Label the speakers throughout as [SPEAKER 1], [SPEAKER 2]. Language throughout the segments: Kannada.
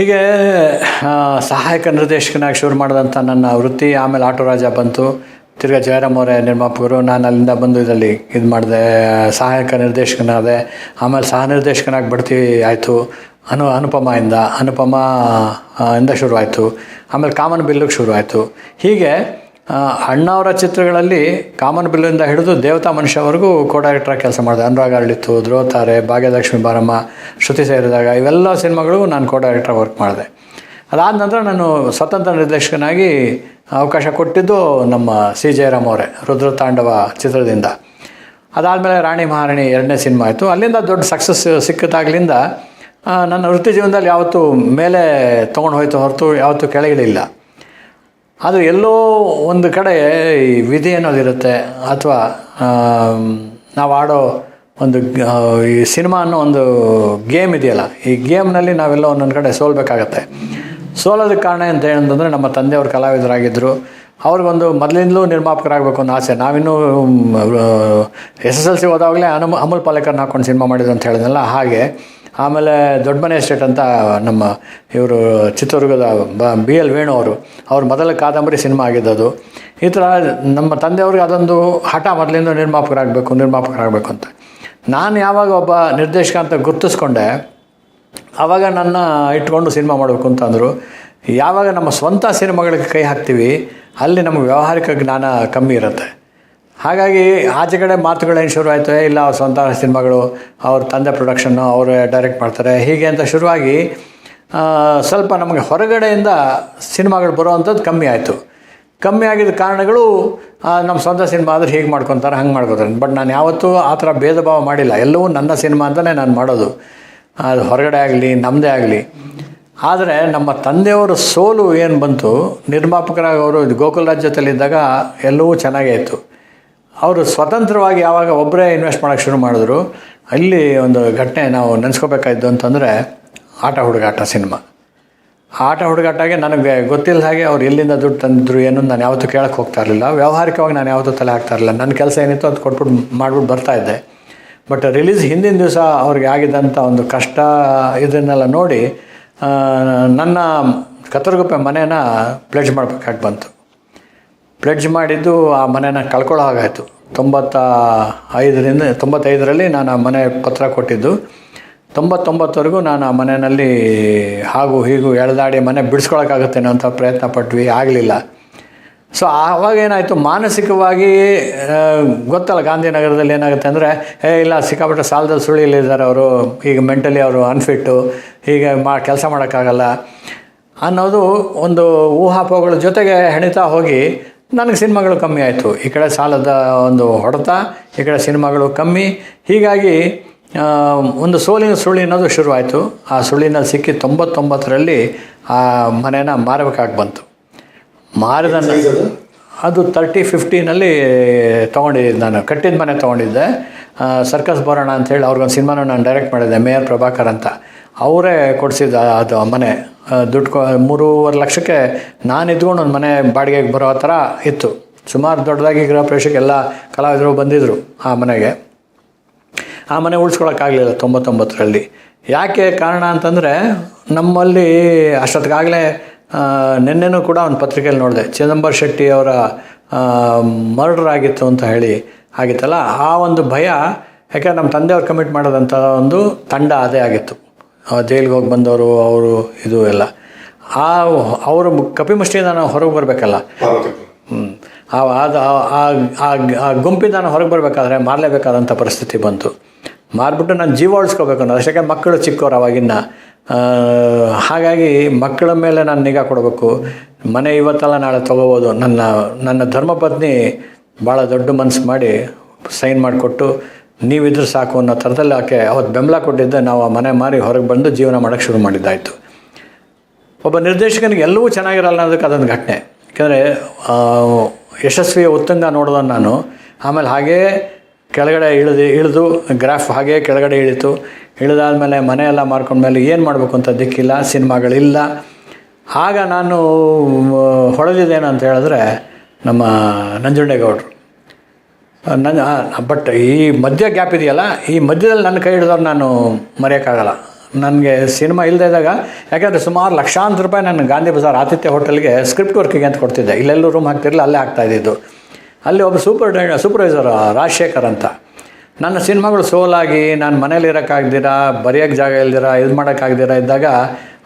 [SPEAKER 1] ಹೀಗೆ ಸಹಾಯಕ ನಿರ್ದೇಶಕನಾಗಿ ಶುರು ಮಾಡಿದಂಥ ನನ್ನ ವೃತ್ತಿ, ಆಮೇಲೆ ಆಟೋ ರಾಜ ಬಂತು. ತಿರ್ಗಾ ಜಯರಾಮ್ ಅವರೇ, ನಿರ್ಮಾಪಕರು, ನಾನು ಅಲ್ಲಿಂದ ಬಂದು ಇದರಲ್ಲಿ ಇದು ಮಾಡಿದೆ, ಸಹಾಯಕ ನಿರ್ದೇಶಕನಾದೆ. ಆಮೇಲೆ ಸಹ ನಿರ್ದೇಶಕನಾಗಿ ಬಡ್ತಿ ಆಯಿತು. ಅನು ಅನುಪಮ ಇಂದ ಅನುಪಮ ಇಂದ ಶುರುವಾಯಿತು. ಆಮೇಲೆ ಕಾಮನ್ ಬಿಲ್ಲಿಗೆ ಶುರುವಾಯಿತು. ಹೀಗೆ ಅಣ್ಣವರ ಚಿತ್ರಗಳಲ್ಲಿ ಕಾಮನ್ ಬಿಲ್ಲಿಂದ ಹಿಡಿದು ದೇವತಾ ಮನುಷ್ಯವರೆಗೂ ಕೋ ಡೈರೆಕ್ಟ್ರಾಗಿ ಕೆಲಸ ಮಾಡಿದೆ. ಅನುರಾಗ ಅರಳಿತ್ತು, ಧ್ರುವತಾರೆ, ಭಾಗ್ಯಲಕ್ಷ್ಮಿ, ಬಾರಮ್ಮ, ಶ್ರುತಿ ಸೇರಿದಾಗ ಇವೆಲ್ಲ ಸಿನಿಮಾಗಳು ನಾನು ಕೋ ಡೈರೆಕ್ಟ್ರಾಗಿ ವರ್ಕ್ ಮಾಡಿದೆ. ಅದಾದ ನಂತರ ನಾನು ಸ್ವತಂತ್ರ ನಿರ್ದೇಶಕನಾಗಿ ಅವಕಾಶ ಕೊಟ್ಟಿದ್ದು ನಮ್ಮ ಸಿ ಜಯರಾಮ್ ಅವರೇ, ರುದ್ರತಾಂಡವ ಚಿತ್ರದಿಂದ. ಅದಾದಮೇಲೆ ರಾಣಿ ಮಹಾರಾಣಿ ಎರಡನೇ ಸಿನಿಮಾ ಆಯಿತು. ಅಲ್ಲಿಂದ ದೊಡ್ಡ ಸಕ್ಸಸ್ ಸಿಕ್ಕಿದಾಗಲಿಂದ ನನ್ನ ವೃತ್ತಿ ಜೀವನದಲ್ಲಿ ಯಾವತ್ತೂ ಮೇಲೆ ತೊಗೊಂಡು ಹೋಯ್ತು ಹೊರತು ಯಾವತ್ತೂ ಕೆಳಗಿಳಿಲ್ಲ ಅದು ಎಲ್ಲೋ ಒಂದು ಕಡೆ ಈ ವಿಧಿ ಅನ್ನೋದಿರುತ್ತೆ. ಅಥವಾ ನಾವು ಆಡೋ ಒಂದು ಈ ಸಿನಿಮಾ ಅನ್ನೋ ಒಂದು ಗೇಮ್ ಇದೆಯಲ್ಲ, ಈ ಗೇಮ್ನಲ್ಲಿ ನಾವೆಲ್ಲ ಒಂದೊಂದು ಕಡೆ ಸೋಲ್ಬೇಕಾಗತ್ತೆ. ಸೋಲೋದಕ್ಕೆ ಕಾರಣ ಅಂತ ಏನಂತಂದರೆ, ನಮ್ಮ ತಂದೆಯವರು ಕಲಾವಿದರಾಗಿದ್ದರು ಅವ್ರಿಗೊಂದು ಮೊದಲಿಂದಲೂ ನಿರ್ಮಾಪಕರಾಗಬೇಕು ಅನ್ನೋ ಆಸೆ. ನಾವಿನ್ನೂ ಎಸ್ ಎಸ್ ಎಲ್ ಸಿ ಹೋದಾಗಲೇ ಅನುಮ, ಅಮೂಲ್ ಪಾಲೇಕರ್ನ ಹಾಕೊಂಡು ಸಿನಿಮಾ ಮಾಡಿದ್ರು ಅಂತ ಹೇಳಿದ್ನಲ್ಲ, ಹಾಗೆ. ಆಮೇಲೆ ದೊಡ್ಡ ಮನೆ ಎಸ್ಟೇಟ್ ಅಂತ ನಮ್ಮ ಇವರು ಚಿತ್ರದುರ್ಗದ ಬ ಬಿ ಎಲ್ ವೇಣು ಅವರು, ಅವ್ರ ಮೊದಲ ಕಾದಂಬರಿ ಸಿನಿಮಾ ಆಗಿದ್ದದು. ಈ ಥರ ನಮ್ಮ ತಂದೆಯವ್ರಿಗೆ ಅದೊಂದು ಹಠ ಮೊದಲಿಂದ ನಿರ್ಮಾಪಕರಾಗಬೇಕು ನಿರ್ಮಾಪಕರಾಗಬೇಕು ಅಂತ. ನಾನು ಯಾವಾಗ ಒಬ್ಬ ನಿರ್ದೇಶಕ ಅಂತ ಗುರ್ತಿಸ್ಕೊಂಡೆ ಆವಾಗ ನನ್ನ ಇಟ್ಕೊಂಡು ಸಿನಿಮಾ ಮಾಡಬೇಕು ಅಂತಂದರು ಯಾವಾಗ ನಮ್ಮ ಸ್ವಂತ ಸಿನಿಮಾಗಳಿಗೆ ಕೈ ಹಾಕ್ತೀವಿ, ಅಲ್ಲಿ ನಮ್ಮ ವ್ಯಾವಹಾರಿಕ ಜ್ಞಾನ ಕಮ್ಮಿ ಇರುತ್ತೆ. ಹಾಗಾಗಿ ಆಚೆ ಕಡೆ ಮಾತುಗಳೇನು ಶುರು ಇಲ್ಲ, ಅವ್ರ ಸ್ವಂತ ಸಿನಿಮಾಗಳು, ಅವ್ರ ತಂದೆ ಪ್ರೊಡಕ್ಷನ್ನು ಅವರೇ ಡೈರೆಕ್ಟ್ ಮಾಡ್ತಾರೆ. ಹೀಗೆ ಅಂತ ಶುರುವಾಗಿ ಸ್ವಲ್ಪ ನಮಗೆ ಹೊರಗಡೆಯಿಂದ ಸಿನಿಮಾಗಳು ಬರೋವಂಥದ್ದು ಕಮ್ಮಿ ಆಯಿತು. ಕಮ್ಮಿ ಆಗಿದ್ದ ಕಾರಣಗಳು ನಮ್ಮ ಸ್ವಂತ ಸಿನಿಮಾ ಆದರೆ ಹೀಗೆ ಮಾಡ್ಕೊತಾರೆ, ಹಂಗೆ ಮಾಡ್ಕೊತಾರೆ. ಬಟ್ ನಾನು ಯಾವತ್ತೂ ಆ ಥರ ಭೇದ ಭಾವ ಮಾಡಿಲ್ಲ. ಎಲ್ಲವೂ ನನ್ನ ಸಿನಿಮಾ ಅಂತಲೇ ನಾನು ಮಾಡೋದು. ಅದು ಹೊರಗಡೆ ಆಗಲಿ ನಮ್ಮದೇ ಆಗಲಿ. ಆದರೆ ನಮ್ಮ ತಂದೆಯವರ ಸೋಲು ಏನು ಬಂತು? ನಿರ್ಮಾಪಕರಾಗಿ ಅವರು ಗೋಕುಲ್ ರಾಜ್ಯದಲ್ಲಿದ್ದಾಗ ಎಲ್ಲವೂ ಚೆನ್ನಾಗೇ ಇತ್ತು. ಅವರು ಸ್ವತಂತ್ರವಾಗಿ ಯಾವಾಗ ಒಬ್ಬರೇ ಇನ್ವೆಸ್ಟ್ ಮಾಡೋಕ್ಕೆ ಶುರು ಮಾಡಿದ್ರು, ಅಲ್ಲಿ ಒಂದು ಘಟನೆ ನಾವು ನೆನೆಸ್ಕೋಬೇಕಾಯ್ತು ಅಂತಂದರೆ ಆಟ ಹುಡುಗಾಟ ಸಿನಿಮಾ. ಆಟ ಹುಡುಗಾಟಾಗೆ ನನಗೆ ಗೊತ್ತಿಲ್ಲದ ಹಾಗೆ ಅವ್ರು ಎಲ್ಲಿಂದ ದುಡ್ಡು ತಂದಿದ್ರು ಏನು ನಾನು ಯಾವತ್ತೂ ಕೇಳಕ್ಕೆ ಹೋಗ್ತಾ ಇರಲಿಲ್ಲ. ವ್ಯಾವಹಾರಿಕವಾಗಿ ನಾನು ಯಾವತ್ತೂ ತಲೆ ಹಾಕ್ತಾ ಇರಲಿಲ್ಲ. ನನ್ನ ಕೆಲಸ ಏನಿತ್ತು ಅದು ಕೊಟ್ಬಿಟ್ಟು ಮಾಡ್ಬಿಟ್ಟು ಬರ್ತಾ ಇದ್ದೆ. ಬಟ್ ರಿಲೀಸ್ ಹಿಂದಿನ ದಿವಸ ಅವ್ರಿಗೆ ಆಗಿದ್ದಂಥ ಒಂದು ಕಷ್ಟ ಇದನ್ನೆಲ್ಲ ನೋಡಿ ನನ್ನ ಕತ್ತರಗುಪ್ಪೆ ಮನೇನ ಪ್ಲೇಜ್ ಮಾಡಬೇಕಾಗಿ ಬಂತು. ಪ್ಲೆಡ್ಜ್ ಮಾಡಿದ್ದು ಆ ಮನೆನ ಕಳ್ಕೊಳ್ಳೋ ಹಾಗಾಯಿತು. ತೊಂಬತ್ತ ಐದರಿಂದ ತೊಂಬತ್ತೈದರಲ್ಲಿ ನಾನು ಆ ಮನೆ ಪತ್ರ ಕೊಟ್ಟಿದ್ದು. ತೊಂಬತ್ತೊಂಬತ್ತವರೆಗೂ ನಾನು ಆ ಮನೆಯಲ್ಲಿ ಹಾಗೂ ಹೀಗೂ ಎಳೆದಾಡಿ ಮನೆ ಬಿಡಿಸ್ಕೊಳಕ್ಕಾಗುತ್ತೇನೋ ಅಂತ ಪ್ರಯತ್ನ ಪಟ್ವಿ, ಆಗಲಿಲ್ಲ. ಸೊ ಆವಾಗೇನಾಯಿತು ಮಾನಸಿಕವಾಗಿ ಗೊತ್ತಲ್ಲ ಗಾಂಧಿನಗರದಲ್ಲಿ ಏನಾಗುತ್ತೆ ಅಂದರೆ ಏ ಇಲ್ಲ, ಸಿಕ್ಕಾಪಟ್ಟೆ ಸಾಲದ ಸುಳಿಲಿದ್ದಾರೆ ಅವರು. ಈಗ ಮೆಂಟಲಿ ಅವರು ಅನ್ಫಿಟ್ಟು ಹೀಗೆ ಮಾ, ಕೆಲಸ ಮಾಡೋಕ್ಕಾಗಲ್ಲ ಅನ್ನೋದು ಒಂದು ಊಹಾಪೋಹಗಳ ಜೊತೆಗೆ ಹೆಣಿತಾ ಹೋಗಿ ನನಗೆ ಸಿನಿಮಾಗಳು ಕಮ್ಮಿ ಆಯಿತು. ಈ ಕಡೆ ಸಾಲದ ಒಂದು ಹೊಡೆತ ಈ ಕಡೆ ಸಿನಿಮಾಗಳು ಕಮ್ಮಿ. ಹೀಗಾಗಿ ಒಂದು ಸೋಲಿನ ಸುಳ್ಳಿ ಅನ್ನೋದು ಶುರುವಾಯಿತು ಆ ಸುಳ್ಳಿನಲ್ಲಿ ಸಿಕ್ಕಿ ತೊಂಬತ್ತೊಂಬತ್ತರಲ್ಲಿ ಆ ಮನೇನ ಮಾರಬೇಕಾಗಿ ಬಂತು. ಮಾರಿದ ಅದು? ತರ್ಟಿ ಫಿಫ್ಟೀನಲ್ಲಿ ತೊಗೊಂಡಿದ್ದೆ ನಾನು ಕಟ್ಟಿದ ಮನೆ ತೊಗೊಂಡಿದ್ದೆ. ಸರ್ಕಸ್ ಬರೋಣ ಅಂಥೇಳಿ ಅವ್ರಿಗೊಂದು ಸಿನಿಮಾನ ನಾನು ಡೈರೆಕ್ಟ್ ಮಾಡಿದ್ದೆ ಮೇಯರ್ ಪ್ರಭಾಕರ್ ಅಂತ. ಅವರೇ ಕೊಡಿಸಿದ ಅದು ಮನೆ ದುಡ್ಡು ಕೊ, ಮೂರುವರೆ ಲಕ್ಷಕ್ಕೆ ನಾನು ಇದ್ಕೊಂಡು ಒಂದು ಮನೆ ಬಾಡಿಗೆಗೆ ಬರೋ ಥರ ಇತ್ತು. ಸುಮಾರು ದೊಡ್ಡದಾಗಿ ಗೃಹ ಪ್ರವೇಶಕ್ಕೆಲ್ಲ ಕಲಾವಿದರು ಬಂದಿದ್ದರು ಆ ಮನೆಗೆ. ಆ ಮನೆ ಉಳಿಸ್ಕೊಳಕ್ಕಾಗಲಿಲ್ಲ ತೊಂಬತ್ತೊಂಬತ್ತರಲ್ಲಿ. ಯಾಕೆ ಕಾರಣ ಅಂತಂದರೆ ನಮ್ಮಲ್ಲಿ ಅಷ್ಟೊತ್ತಿಗಾಗಲೇ ನಿನ್ನೆನೂ ಕೂಡ ಒಂದು ಪತ್ರಿಕೆಯಲ್ಲಿ ನೋಡಿದೆ, ಚಿದಂಬರ್ ಶೆಟ್ಟಿ ಅವರ ಮರ್ಡರ್ ಆಗಿತ್ತು ಅಂತ ಹೇಳಿ ಆಗಿತ್ತಲ್ಲ, ಆ ಒಂದು ಭಯ, ಯಾಕೆ ನಮ್ಮ ತಂದೆಯವ್ರು ಕಮಿಟ್ ಮಾಡಿದಂಥ ಒಂದು ತಂಡ ಅದೇ ಆಗಿತ್ತು. ಜೈಲಿಗೆ ಹೋಗಿ ಬಂದವರು ಅವರು ಇದು ಎಲ್ಲ. ಆ ಅವರು ಕಪಿಮುಷ್ಟಿಯಿಂದ ನಾವು ಹೊರಗೆ ಬರಬೇಕಲ್ಲ. ಹ್ಞೂ ಆ ಅದು ಆ- ಗುಂಪಿಂದ ನಾನು ಹೊರಗೆ ಬರಬೇಕಾದ್ರೆ ಮಾರಲೇಬೇಕಾದಂಥ ಪರಿಸ್ಥಿತಿ ಬಂತು. ಮಾರ್ಬಿಟ್ಟು ನಾನು ಜೀವ ಉಳಿಸ್ಕೋಬೇಕು ಅನ್ನೋದು. ಅಷ್ಟಕ್ಕೆ ಮಕ್ಕಳು ಚಿಕ್ಕವ್ರು ಅವಾಗಿನ್ನ ಹಾಗಾಗಿ ಮಕ್ಕಳ ಮೇಲೆ ನಾನು ನಿಗಾ ಕೊಡಬೇಕು. ಮನೆ ಇವತ್ತಲ್ಲ ನಾಳೆ ತೊಗೋಬೋದು. ನನ್ನ ನನ್ನ ಧರ್ಮಪತ್ನಿ ಭಾಳ ದೊಡ್ಡ ಮನಸ್ಸು ಮಾಡಿ ಸೈನ್ ಮಾಡಿಕೊಟ್ಟು ನೀವಿದ್ರೆ ಸಾಕು ಅನ್ನೋ ಥರದಲ್ಲಿ ಆಕೆ ಅವತ್ತು ಬೆಂಬಲ ಕೊಟ್ಟಿದ್ದೆ. ನಾವು ಆ ಮನೆ ಮಾರಿ ಹೊರಗೆ ಬಂದು ಜೀವನ ಮಾಡೋಕ್ಕೆ ಶುರು ಮಾಡಿದ್ದಾಯಿತು. ಒಬ್ಬ ನಿರ್ದೇಶಕನಿಗೆ ಎಲ್ಲವೂ ಚೆನ್ನಾಗಿರಲ್ಲ ಅನ್ನೋದಕ್ಕೆ ಅದೊಂದು ಘಟನೆ. ಯಾಕಂದರೆ ಯಶಸ್ವಿಯ ಉತ್ತಂಗ ನೋಡಿದ ನಾನು. ಆಮೇಲೆ ಹಾಗೇ ಕೆಳಗಡೆ ಇಳಿದು ಇಳಿದು, ಗ್ರಾಫ್ ಹಾಗೆ ಕೆಳಗಡೆ ಇಳಿತು. ಇಳಿದಾದ್ಮೇಲೆ ಮನೆಯೆಲ್ಲ ಮಾರ್ಕೊಂಡ ಮೇಲೆ ಏನು ಮಾಡಬೇಕು ಅಂತ ದಿಕ್ಕಿಲ್ಲ, ಸಿನಿಮಾಗಳಿಲ್ಲ. ಆಗ ನಾನು ಹೊಳೆದಿದ್ದೇನಂತ ಅಂತ ಹೇಳಿದ್ರೆ ನಮ್ಮ ನಂಜುಂಡೇಗೌಡರು. ನನ್ನ ಬಟ್ ಈ ಮಧ್ಯ ಗ್ಯಾಪ್ ಇದೆಯಲ್ಲ, ಈ ಮಧ್ಯದಲ್ಲಿ ನನ್ನ ಕೈ ಹಿಡಿದವ್ರು ನಾನು ಮರೆಯೋಕ್ಕಾಗಲ್ಲ. ನನಗೆ ಸಿನಿಮಾ ಇಲ್ಲದೆ ಇದ್ದಾಗ, ಯಾಕೆಂದರೆ ಸುಮಾರು ಲಕ್ಷಾಂತರ ರೂಪಾಯಿ ನಾನು ಗಾಂಧಿ ಬಜಾರ್ ಆತಿಥ್ಯ ಹೋಟೆಲ್ಗೆ ಸ್ಕ್ರಿಪ್ಟ್ ವರ್ಕಿಗೆ ಅಂತ ಕೊಡ್ತಿದ್ದೆ. ಇಲ್ಲೆಲ್ಲೂ ರೂಮ್ ಹಾಕ್ತಿರಲಿಲ್ಲ, ಅಲ್ಲೇ ಆಗ್ತಾ ಇದ್ದಿದ್ದು. ಅಲ್ಲಿ ಒಬ್ಬ ಸೂಪರ್ ಸೂಪರ್ವೈಸರ್ ರಾಜಶೇಖರ್ ಅಂತ. ನನ್ನ ಸಿನಿಮಾಗಳು ಸೋಲಾಗಿ ನಾನು ಮನೇಲಿ ಇರೋಕ್ಕಾಗ್ದಿರ ಬರೆಯೋಕ್ಕೆ ಜಾಗ ಇಲ್ದಿರ, ಇದು ಮಾಡೋಕ್ಕಾಗ್ದಿರ ಇದ್ದಾಗ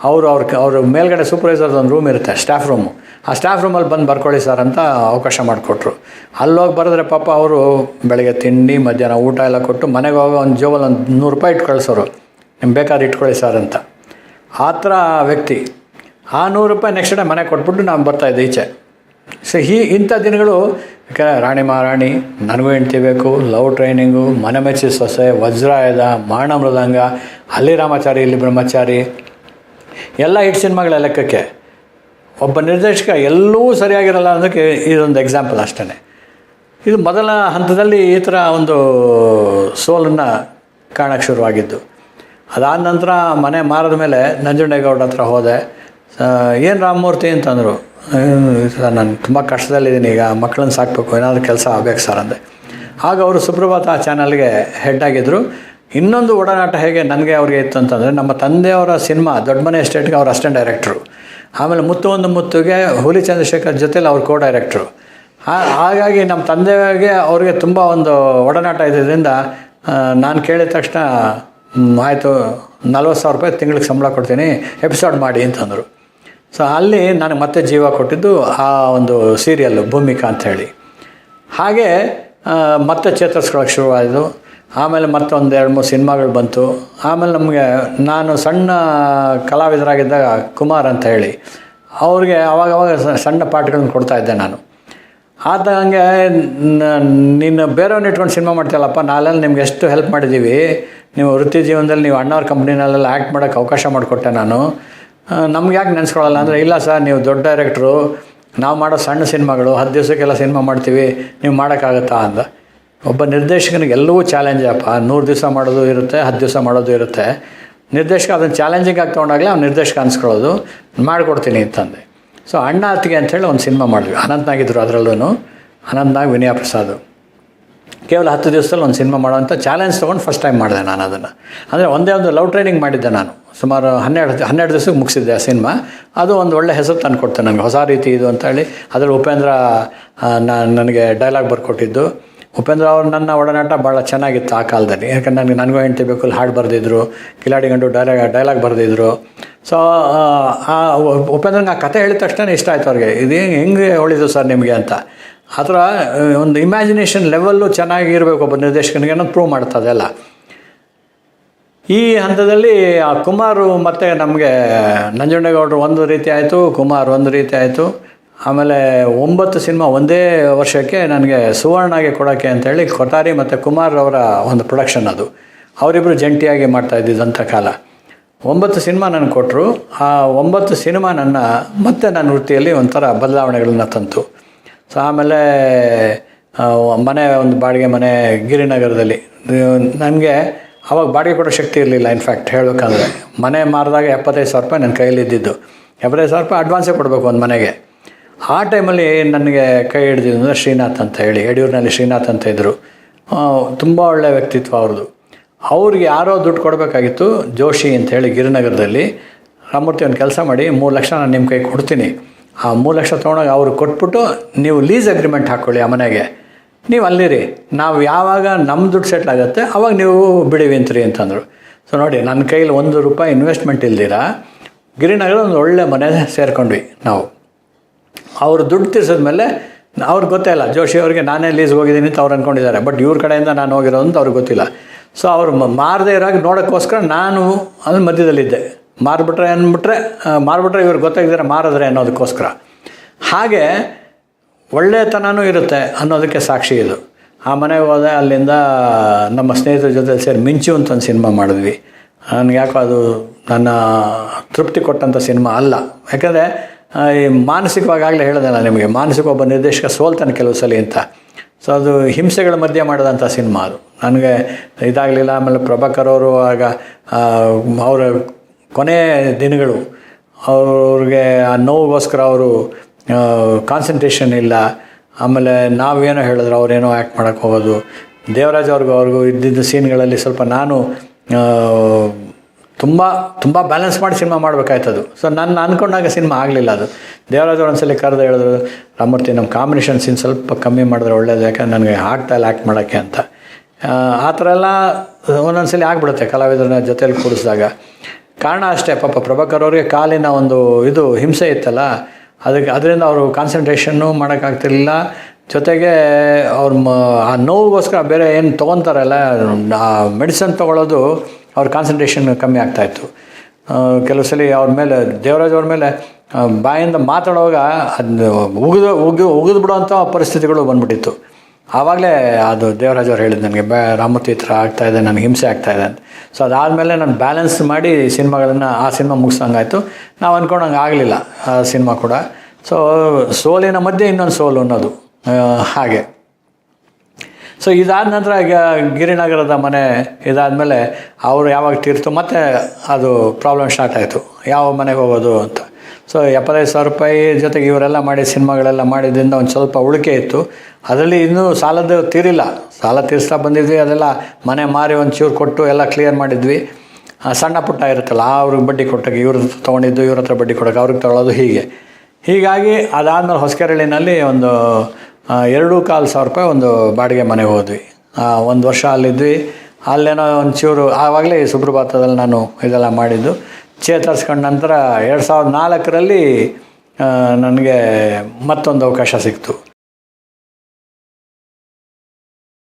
[SPEAKER 1] ಅವರು ಅವ್ರ ಅವ್ರ ಮೇಲ್ಗಡೆ ಸೂಪರ್ವೈಸರ್ದು ಒಂದು ರೂಮ್ ಇರುತ್ತೆ ಸ್ಟಾಫ್ ರೂಮು ಆ ಸ್ಟಾಫ್ ರೂಮಲ್ಲಿ ಬಂದು ಬರ್ಕೊಳ್ಳಿ ಸರ್ ಅಂತ ಅವಕಾಶ ಮಾಡಿಕೊಟ್ರು. ಅಲ್ಲೋಗಿ ಬರೆದ್ರೆ ಪಾಪ ಅವರು ಬೆಳಗ್ಗೆ ತಿಂಡಿ, ಮಧ್ಯಾಹ್ನ ಊಟ ಎಲ್ಲ ಕೊಟ್ಟು ಮನೆಗೆ ಹೋಗೋ ಒಂದು ಜೋಬಲ್ಲಿ ಒಂದು ನೂರು ರೂಪಾಯಿ ಇಟ್ಟು ಕಳಿಸೋರು ನಿಮ್ಗೆ ಬೇಕಾದ್ರೆ ಇಟ್ಕೊಳ್ಳಿ ಸರ್ ಅಂತ. ಆ ಥರ ವ್ಯಕ್ತಿ, ಆ ನೂರು ರೂಪಾಯಿ ನೆಕ್ಸ್ಟ್ ಡೇ ಮನೆಗೆ ಕೊಟ್ಬಿಟ್ಟು ನಾನು ಬರ್ತಾಯಿದ್ದೆ ಈಚೆ. ಸೊ ಈ ಇಂಥ ದಿನಗಳು, ಯಾಕಂದರೆ ರಾಣಿ ಮಹಾರಾಣಿ, ನನಗೂ ಹೆಂಡ್ತಿ ಬೇಕು, ಲವ್ ಟ್ರೈನಿಂಗು, ಮನಮೆಚ್ಚಿ ಸೊಸೆ, ವಜ್ರಾಯದ ಮಾರಣ ಮೃದಂಗ ಅಲ್ಲಿ ರಾಮಾಚಾರಿ ಇಲ್ಲಿ ಬ್ರಹ್ಮಚಾರಿ, ಎಲ್ಲ ಹಿಟ್ ಸಿನಿಮಾಗಳ ಲೆಕ್ಕಕ್ಕೆ. ಒಬ್ಬ ನಿರ್ದೇಶಕ ಎಲ್ಲೂ ಸರಿಯಾಗಿರಲ್ಲ ಅನ್ನೋದಕ್ಕೆ ಇದೊಂದು ಎಕ್ಸಾಂಪಲ್ ಅಷ್ಟೇ ಇದು ಮೊದಲ ಹಂತದಲ್ಲಿ ಈ ಥರ ಒಂದು ಸೋಲನ್ನು ಕಾಣಕ್ಕೆ ಶುರುವಾಗಿದ್ದು. ಅದಾದ ನಂತರ ಮನೆ ಮಾರದ ಮೇಲೆ ನಂಜುಂಡೇಗೌಡ ಹತ್ರ ಹೋದೆ. ಏನು ರಾಮಮೂರ್ತಿ ಅಂತಂದರು. ಸರ್ ನಾನು ತುಂಬ ಕಷ್ಟದಲ್ಲಿದ್ದೀನಿ. ಈಗ ಮಕ್ಕಳನ್ನ ಸಾಕಬೇಕು ಏನಾದರೂ ಕೆಲಸ ಆಗಬೇಕು ಸರ್ ಅಂದೆ. ಆಗ ಅವರು ಸುಪ್ರಭಾತ ಚಾನಲ್ಗೆ ಹೆಡ್ ಆಗಿದ್ದರು ಇನ್ನೊಂದು ಒಡನಾಟ ಹೇಗೆ ನನಗೆ ಅವ್ರಿಗೆ ಇತ್ತು ಅಂತಂದರೆ ನಮ್ಮ ತಂದೆಯವರ ಸಿನಿಮಾ ದೊಡ್ಡ ಮನೆ ಎಸ್ಟೇಟ್ಗೆ ಅವ್ರ ಅಸ್ಟೆಂಟ್ ಡೈರೆಕ್ಟ್ರು. ಆಮೇಲೆ ಮುತ್ತು ಒಂದು ಮುತ್ತುಗೆ ಹುಲಿ ಚಂದ್ರಶೇಖರ್ ಜೊತೇಲಿ ಅವ್ರು ಕೋ ಡೈರೆಕ್ಟ್ರು ಹಾಗಾಗಿ ನಮ್ಮ ತಂದೆಗೆ ಅವ್ರಿಗೆ ತುಂಬ ಒಂದು ಒಡನಾಟ ಇದ್ದಿದ್ದರಿಂದ ನಾನು ಕೇಳಿದ ತಕ್ಷಣ "ಹ್ಮ್, ಆಯಿತು ನಲ್ವತ್ತು ಸಾವಿರ ರೂಪಾಯಿ ತಿಂಗಳಿಗೆ ಸಂಬಳ ಕೊಡ್ತೀನಿ ಎಪಿಸೋಡ್ ಮಾಡಿ ಅಂತಂದರು. ಸೊ ಅಲ್ಲಿ ನನಗೆ ಮತ್ತೆ ಜೀವ ಕೊಟ್ಟಿದ್ದು ಆ ಒಂದು ಸೀರಿಯಲ್ಲು ಭೂಮಿಕಾ ಅಂಥೇಳಿ. ಹಾಗೆ ಆ, ಮತ್ತೆ ಚೇತರಿಸ್ಕೊಳ್ಳೋಕೆ ಶುರುವಾಯಿತು. ಆಮೇಲೆ ಮತ್ತೆ ಒಂದು ಎರಡು ಮೂರು ಸಿನಿಮಾಗಳು ಬಂತು. ಆಮೇಲೆ ನಮಗೆ ನಾನು ಸಣ್ಣ ಕಲಾವಿದರಾಗಿದ್ದಾಗ ಕುಮಾರ್ ಅಂತ ಹೇಳಿ ಅವ್ರಿಗೆ ಸ- ಸಣ್ಣ ಪಾಠಗಳನ್ನ ಕೊಡ್ತಾ ಇದ್ದೆ ನಾನು. ಆದ ಹಂಗೆ ನಿನ್ನ ನೀನು ಬೇರೆಯವ್ರನ್ನ ಇಟ್ಕೊಂಡು ಸಿನಿಮಾ ಮಾಡ್ತೀಯಲ್ಲಪ್ಪ ನಾಲೆಲ್ಲ ನಿಮ್ಗೆ ಎಷ್ಟು ಹೆಲ್ಪ್ ಮಾಡಿದ್ದೀವಿ. ನೀವು ವೃತ್ತಿ ಜೀವನದಲ್ಲಿ ನೀವು ಅಣ್ಣವ್ರ ಕಂಪ್ನಿನಲ್ಲೆಲ್ಲ ಆ್ಯಕ್ಟ್ ಮಾಡೋಕ್ಕೆ ಅವಕಾಶ ಮಾಡಿಕೊಟ್ಟೆ ನಾನು. ನಮ್ಗೆ ಯಾಕೆ ನೆನೆಸ್ಕೊಳ್ಳಲ್ಲ ಅಂದರೆ, ಇಲ್ಲ ಸರ್, ನೀವು ದೊಡ್ಡ ಡೈರೆಕ್ಟ್ರು ನಾವು ಮಾಡೋ ಸಣ್ಣ ಸಿನಿಮಾಗಳು, ಹತ್ತು ದಿವಸಕ್ಕೆಲ್ಲ ಸಿನಿಮಾ ಮಾಡ್ತೀವಿ, ನೀವು ಮಾಡೋಕ್ಕಾಗತ್ತಾ ಅಂದ. ಒಬ್ಬ ನಿರ್ದೇಶಕನಿಗೆ ಎಲ್ಲವೂ ಚಾಲೆಂಜ್ ಅಪ್ಪ, ನೂರು ದಿವಸ ಮಾಡೋದು ಇರುತ್ತೆ, ಹತ್ತು ದಿವಸ ಮಾಡೋದು ಇರುತ್ತೆ. ನಿರ್ದೇಶಕ ಅದನ್ನು ಚಾಲೆಂಜಿಂಗ್ ಆಗಿ ತೊಗೊಂಡಾಗಲೇ ಅವ್ನು ನಿರ್ದೇಶಕ ಅನ್ಸ್ಕೊಳ್ಳೋದು, ಮಾಡಿಕೊಡ್ತೀನಿ ಅಂತಂದೆ. ಸೊ ಅಣ್ಣ ಅತ್ತಿಗೆ ಅಂಥೇಳಿ ಒಂದು ಸಿನಿಮಾ ಮಾಡಿದ್ವಿ ಅನಂತ್ನಾಗಿದ್ದರು ಅದರಲ್ಲೂ ಅನಂತ್ನಾಗ್ ವಿನಯ ಪ್ರಸಾದ್. ಕೇವಲ ಹತ್ತು ದಿವಸದಲ್ಲಿ ಒಂದು ಸಿನಿಮಾ ಮಾಡೋವಂಥ ಚಾಲೆಂಜ್ ತೊಗೊಂಡು ಫಸ್ಟ್ ಟೈಮ್ ಮಾಡಿದೆ ನಾನು ಅದನ್ನು. ಅಂದರೆ ಒಂದೇ ಒಂದು ಲವ್ ಟ್ರೈನಿಂಗ್ ಮಾಡಿದ್ದೆ ನಾನು. ಸುಮಾರು ಹನ್ನೆರಡು ಹನ್ನೆರಡು ದಿವಸಕ್ಕೆ ಮುಗಿಸಿದ್ದೆ ಆ ಸಿನಿಮಾ ಅದು ಒಂದು ಒಳ್ಳೆ ಹೆಸರು ತಂದು ಕೊಡ್ತೆ ನನಗೆ, ಹೊಸ ರೀತಿ ಇದು ಅಂತೇಳಿ ಅದರಲ್ಲಿ ಉಪೇಂದ್ರ ನನಗೆ ಡೈಲಾಗ್ ಬರ್ಕೊಟ್ಟಿದ್ದು ಉಪೇಂದ್ರ ಅವರು ನನ್ನ ಒಡನಾಟ ಭಾಳ ಚೆನ್ನಾಗಿತ್ತು ಆ ಕಾಲದಲ್ಲಿ. ಯಾಕಂದ್ರೆ ನನಗೆ ನನಗೂ ಹೆಂಡತಿ ಬೇಕು ಹಾಡು ಬರೆದಿದ್ರು, ಕಿಲಾಡಿ ಗಂಡು ಡೈಲಾಗ್ ಡೈಲಾಗ್ ಬರೆದಿದ್ರು. ಸೊ ಆ ಉಪೇಂದ್ರನ ಆ ಕತೆ ಹೇಳಿದ ತಕ್ಷಣ ಇಷ್ಟ ಆಯ್ತು ಅವ್ರಿಗೆ. ಇದು ಹೆಂಗೆ ಹೊಳಿದು ಸರ್ ನಿಮಗೆ ಅಂತ. ಆ ಥರ ಒಂದು ಇಮ್ಯಾಜಿನೇಷನ್ ಲೆವೆಲ್ಲು ಚೆನ್ನಾಗಿರಬೇಕು ಒಬ್ಬ ನಿರ್ದೇಶಕನಿಗೆ ಅನ್ನೋದು ಪ್ರೂವ್ ಮಾಡ್ತದೆ ಅದೆಲ್ಲ ಈ ಹಂತದಲ್ಲಿ ಆ ಕುಮಾರು ಮತ್ತು ನಮಗೆ, ನಂಜುಂಡೇಗೌಡರು ಒಂದು ರೀತಿ ಆಯಿತು, ಕುಮಾರ್ ಒಂದು ರೀತಿ ಆಯಿತು. ಆಮೇಲೆ ಒಂಬತ್ತು ಸಿನಿಮಾ ಒಂದೇ ವರ್ಷಕ್ಕೆ ನನಗೆ ಸುವರ್ಣಗೆ ಕೊಡೋಕ್ಕೆ ಅಂತೇಳಿ ಕೊಠಾರಿ ಮತ್ತು ಕುಮಾರ್ ಅವರ ಒಂದು ಪ್ರೊಡಕ್ಷನ್ ಅದು. ಅವರಿಬ್ಬರು ಜಂಟಿಯಾಗಿ ಮಾಡ್ತಾ ಇದ್ದಿದ್ದಂಥ ಕಾಲ. ಒಂಬತ್ತು ಸಿನಿಮಾ ನನಗೆ ಕೊಟ್ಟರು ಆ ಒಂಬತ್ತು ಸಿನಿಮಾ ನನ್ನ ಮತ್ತೆ ನನ್ನ ವೃತ್ತಿಯಲ್ಲಿ ಒಂಥರ ಬದಲಾವಣೆಗಳನ್ನ ತಂತು. ಸೊ ಆಮೇಲೆ ಮನೆ, ಒಂದು ಬಾಡಿಗೆ ಮನೆ ಗಿರಿನಗರದಲ್ಲಿ. ನನಗೆ ಅವಾಗ ಬಾಡಿಗೆ ಕೊಡೋ ಶಕ್ತಿ ಇರಲಿಲ್ಲ ಇನ್ಫ್ಯಾಕ್ಟ್ ಹೇಳಬೇಕಂದ್ರೆ ಮನೆ ಮಾರಿದಾಗ ಎಪ್ಪತ್ತೈದು ಸಾವಿರ ರೂಪಾಯಿ ನನ್ನ ಕೈಯಲ್ಲಿ ಇದ್ದಿದ್ದು. ಎಪ್ಪತ್ತೈದು ಸಾವಿರ ರೂಪಾಯಿ ಅಡ್ವಾನ್ಸೇ ಕೊಡಬೇಕು ಒಂದು ಮನೆಗೆ. ಆ ಟೈಮಲ್ಲಿ ನನಗೆ ಕೈ ಹಿಡಿದಿದ್ದು ಅಂದರೆ ಶ್ರೀನಾಥ್ ಅಂತ ಹೇಳಿ, ಯಡಿಯೂರಿನಲ್ಲಿ ಶ್ರೀನಾಥ್ ಅಂತ ಇದ್ದರು ತುಂಬ ಒಳ್ಳೆಯ ವ್ಯಕ್ತಿತ್ವ ಅವ್ರದ್ದು ಅವ್ರಿಗೆ ಯಾರೋ ದುಡ್ಡು ಕೊಡಬೇಕಾಗಿತ್ತು, ಜೋಶಿ ಅಂತ ಹೇಳಿ ಗಿರಿನಗರದಲ್ಲಿ. ರಾಮೂರ್ತಿ ಒಂದು ಕೆಲಸ ಮಾಡಿ ಮೂರು ಲಕ್ಷ ನಾನು ನಿಮ್ಮ ಕೈ ಕೊಡ್ತೀನಿ. ಆ ಮೂರು ಲಕ್ಷ ತೊಗೊಂಡೋಗಿ ಅವರು ಕೊಟ್ಬಿಟ್ಟು ನೀವು ಲೀಸ್ ಅಗ್ರಿಮೆಂಟ್ ಹಾಕ್ಕೊಳ್ಳಿ ಆ ಮನೆಗೆ. ನೀವು ಅಲ್ಲಿರಿ. ನಾವು ಯಾವಾಗ ನಮ್ಮ ದುಡ್ಡು ಸೆಟ್ಲ್ ಆಗುತ್ತೆ, ಅವಾಗ ನೀವು ಬಿಡಿವಿಂತ್ರಿ ಅಂತಂದರು. ಸೊ ನೋಡಿ, ನನ್ನ ಕೈಯಲ್ಲಿ ಒಂದು ರೂಪಾಯಿ ಇನ್ವೆಸ್ಟ್ಮೆಂಟ್ ಇಲ್ದಿರ, ಗಿರಿನಗರ ಒಂದು ಒಳ್ಳೆ ಮನೆ ಸೇರ್ಕೊಂಡ್ವಿ ನಾವು. ಅವರು ದುಡ್ಡು ತೀರ್ಸಿದ್ಮೇಲೆ ಅವ್ರಿಗೆ ಗೊತ್ತೇ ಇಲ್ಲ, ಜೋಶಿ ಅವ್ರಿಗೆ ನಾನೇ ಲೀಸ್ಗೆ ಹೋಗಿದ್ದೀನಿ ಅಂತ ಅವ್ರು ಅಂದ್ಕೊಂಡಿದ್ದಾರೆ ಬಟ್ ಇವ್ರ ಕಡೆಯಿಂದ ನಾನು ಹೋಗಿರೋದು ಅಂತ ಅವ್ರಿಗೆ ಗೊತ್ತಿಲ್ಲ. ಸೊ ಅವ್ರು ಮಾರದೇ ಇರೋಕೆ ನೋಡೋಕ್ಕೋಸ್ಕರ ನಾನು ಅಲ್ಲಿ ಮಧ್ಯದಲ್ಲಿದ್ದೆ. ಮಾರ್ಬಿಟ್ರೆ ಅಂದ್ಬಿಟ್ರೆ ಮಾರಿಬಿಟ್ರೆ ಇವ್ರಿಗೆ ಗೊತ್ತಾಗಿದ್ದಾರೆ ಮಾರಿದ್ರೆ ಅನ್ನೋದಕ್ಕೋಸ್ಕರ. ಹಾಗೆ ಒಳ್ಳೆತನನೂ ಇರುತ್ತೆ ಅನ್ನೋದಕ್ಕೆ ಸಾಕ್ಷಿ ಇದು. ಆ ಮನೆಗೆ ಹೋದೆ, ಅಲ್ಲಿಂದ ನಮ್ಮ ಸ್ನೇಹಿತರ ಜೊತೆ ಸೇರಿ ಮಿಂಚು ಅಂತ ಒಂದು ಸಿನಿಮಾ ಮಾಡಿದ್ವಿ. ನನಗೆ ಯಾಕೋ ಅದು ನನ್ನ ತೃಪ್ತಿ ಕೊಟ್ಟಂಥ ಸಿನಿಮಾ ಅಲ್ಲ. ಯಾಕಂದರೆ ಈ ಮಾನಸಿಕವಾಗಿ ಆಗಲೇ ನಾನು ನಿಮಗೆ, ಮಾನಸಿಕ ಒಬ್ಬ ನಿರ್ದೇಶಕ ಸೋಲ್ತಾನೆ ಕೆಲವು ಸಲ ಅಂತ. ಸೊ ಅದು ಹಿಂಸೆಗಳ ಮಧ್ಯೆ ಮಾಡಿದಂಥ ಸಿನಿಮಾ ಅದು. ನನಗೆ ಇದಾಗಲಿಲ್ಲ, ಆಮೇಲೆ ಪ್ರಭಾಕರ್ ಅವರು ಆಗ ಅವರ ಕೊನೆ ದಿನಗಳು ಅವ್ರಿಗೆ ಆ ನೋವಿಗೋಸ್ಕರ ಅವರು ಕಾನ್ಸಂಟ್ರೇಷನ್ ಇಲ್ಲ. ಆಮೇಲೆ ನಾವೇನೋ ಹೇಳಿದ್ರು ಅವರೇನೋ ಆ್ಯಕ್ಟ್ ಮಾಡೋಕ್ಕೆ ಹೋಗೋದು. ದೇವರಾಜ್ ಅವ್ರಿಗೂ ಅವ್ರಿಗೂ ಇದ್ದಿದ್ದ ಸೀನ್ಗಳಲ್ಲಿ ಸ್ವಲ್ಪ ನಾನು ತುಂಬ ತುಂಬ ಬ್ಯಾಲೆನ್ಸ್ ಮಾಡಿ ಸಿನಿಮಾ ಮಾಡಬೇಕಾಯ್ತದು. ಸೊ ನಾನು ಅಂದ್ಕೊಂಡಾಗ ಸಿನಿಮಾ ಆಗಲಿಲ್ಲ ಅದು. ದೇವರಾಜ್ ಒಂದ್ಸಲಿ ಕರೆದು ಹೇಳಿದ್ರು ರಾಮೂರ್ತಿ ನಮ್ಮ ಕಾಂಬಿನೇಷನ್ ಸೀನ್ ಸ್ವಲ್ಪ ಕಮ್ಮಿ ಮಾಡಿದ್ರೆ ಒಳ್ಳೇದು ಯಾಕಂದ್ರೆ ನನಗೆ ಆಗ್ತಾ ಇಲ್ಲ ಆ್ಯಕ್ಟ್ ಮಾಡೋಕ್ಕೆ ಅಂತ. ಆ, ಥರ ಎಲ್ಲ ಒಂದೊಂದ್ಸಲಿ ಆಗ್ಬಿಡುತ್ತೆ ಕಲಾವಿದರನ್ನ ಜೊತೆಲಿ ಕೂಡಿಸಿದಾಗ ಕಾರಣ ಅಷ್ಟೇ, ಪಾಪ ಪ್ರಭಾಕರ್ ಅವ್ರಿಗೆ ಕಾಲಿನ ಒಂದು ಇದು ಹಿಂಸೆ ಇತ್ತಲ್ಲ, ಅದಕ್ಕೆ ಅದರಿಂದ ಅವರು ಕಾನ್ಸಂಟ್ರೇಷನ್ನು ಮಾಡೋಕ್ಕಾಗ್ತಿರ್ಲಿಲ್ಲ. ಜೊತೆಗೆ ಅವ್ರ ಆ ನೋವಿಗೋಸ್ಕರ ಬೇರೆ ಏನು ತೊಗೊತಾರಲ್ಲ ಮೆಡಿಸನ್ ತೊಗೊಳ್ಳೋದು ಅವ್ರ ಕಾನ್ಸಂಟ್ರೇಷನ್ ಕಮ್ಮಿ ಆಗ್ತಾಯಿತ್ತು ಕೆಲವು ಸಲ ಅವ್ರ ಮೇಲೆ, ದೇವರಾಜ್ ಅವ್ರ ಮೇಲೆ ಬಾಯಿಂದ ಮಾತಾಡುವಾಗ ಅದು ಉಗಿದು ಉಗಿ ಉಗಿದು ಪರಿಸ್ಥಿತಿಗಳು ಬಂದ್ಬಿಟ್ಟಿತ್ತು. ಆವಾಗಲೇ ಅದು ದೇವರಾಜ್ ಅವ್ರು ಹೇಳಿದ್ದು ನನಗೆ ಬೇ ರಾಮೂರ್ತಿ ಹತ್ರ ಆಗ್ತಾಯಿದೆ ನನಗೆ ಹಿಂಸೆ ಆಗ್ತಾ ಇದೆ ಅಂತ. ಸೊ ಅದಾದಮೇಲೆ ನಾನು ಬ್ಯಾಲೆನ್ಸ್ ಮಾಡಿ ಸಿನಿಮಾಗಳನ್ನು ಆ ಸಿನಿಮಾ ಆಯಿತು ನಾವು ಅಂದ್ಕೊಂಡಂಗೆ ಆಗಲಿಲ್ಲ ಆ ಸಿನಿಮಾ ಕೂಡ. ಸೊ ಸೋಲಿನ ಮಧ್ಯೆ ಇನ್ನೊಂದು ಸೋಲು ಅನ್ನೋದು ಹಾಗೆ. ಸೊ ಇದಾದ ನಂತರ ಈಗ ಗಿರಿನಗರದ ಮನೆ ಇದಾದಮೇಲೆ ಅವರು ಯಾವಾಗ ತೀರ್ತು ಮತ್ತೆ ಅದು ಪ್ರಾಬ್ಲಮ್ ಸ್ಟಾರ್ಟ್ ಆಯಿತು. ಯಾವ ಮನೆಗೆ ಹೋಗೋದು ಅಂತ. ಸೊ ಎಪ್ಪತ್ತೈದು ಸಾವಿರ ರೂಪಾಯಿ ಜೊತೆಗೆ ಇವರೆಲ್ಲ ಮಾಡಿ ಸಿನಿಮಾಗಳೆಲ್ಲ ಮಾಡಿದ್ದರಿಂದ ಒಂದು ಸ್ವಲ್ಪ ಉಳಿಕೆ ಇತ್ತು. ಅದರಲ್ಲಿ ಇನ್ನೂ ಸಾಲದ ತೀರಿಲ್ಲ. ಸಾಲ ತೀರಿಸ್ತಾ ಬಂದಿದ್ವಿ, ಅದೆಲ್ಲ ಮನೆ ಮಾರಿ ಒಂದು ಚೂರು ಕೊಟ್ಟು ಎಲ್ಲ ಕ್ಲಿಯರ್ ಮಾಡಿದ್ವಿ. ಸಣ್ಣ ಪುಟ್ಟ ಇರುತ್ತಲ್ಲ, ಅವ್ರಿಗೆ ಬಡ್ಡಿ ಕೊಟ್ಟಾಗ ಇವ್ರ ತೊಗೊಂಡಿದ್ದು, ಇವ್ರ ಹತ್ರ ಬಡ್ಡಿ ಕೊಡೋಕೆ ಅವ್ರಿಗೆ ತೊಗೊಳ್ಳೋದು ಹೀಗೆ. ಹೀಗಾಗಿ ಅದಾದಮೇಲೆ ಹೊಸಕೆರಳಿನಲ್ಲಿ ಒಂದು ಎರಡು ಕಾಲು ಸಾವಿರ ರೂಪಾಯಿ ಒಂದು ಬಾಡಿಗೆ ಮನೆಗೆ ಹೋದ್ವಿ. ಒಂದು ವರ್ಷ ಅಲ್ಲಿದ್ವಿ. ಅಲ್ಲೇನೋ ಒಂಚೂರು, ಆವಾಗಲೇ ಸುಪ್ರಭಾತದಲ್ಲಿ ನಾನು ಇದೆಲ್ಲ ಮಾಡಿದ್ದು. ಚೇತರಿಸ್ಕೊಂಡ ನಂತರ ಎರಡು ಸಾವಿರದ ನಾಲ್ಕರಲ್ಲಿ ನನಗೆ ಮತ್ತೊಂದು ಅವಕಾಶ ಸಿಕ್ತು.